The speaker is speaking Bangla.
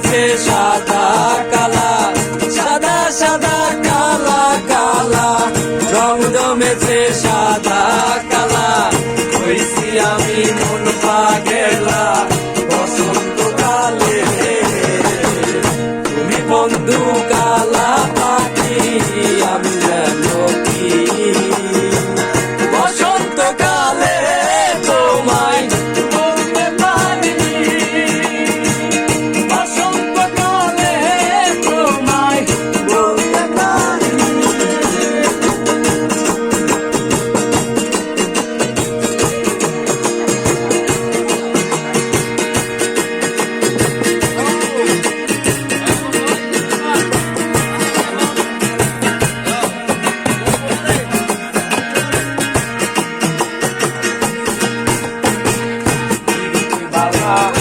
হয়েছে সাথ ha.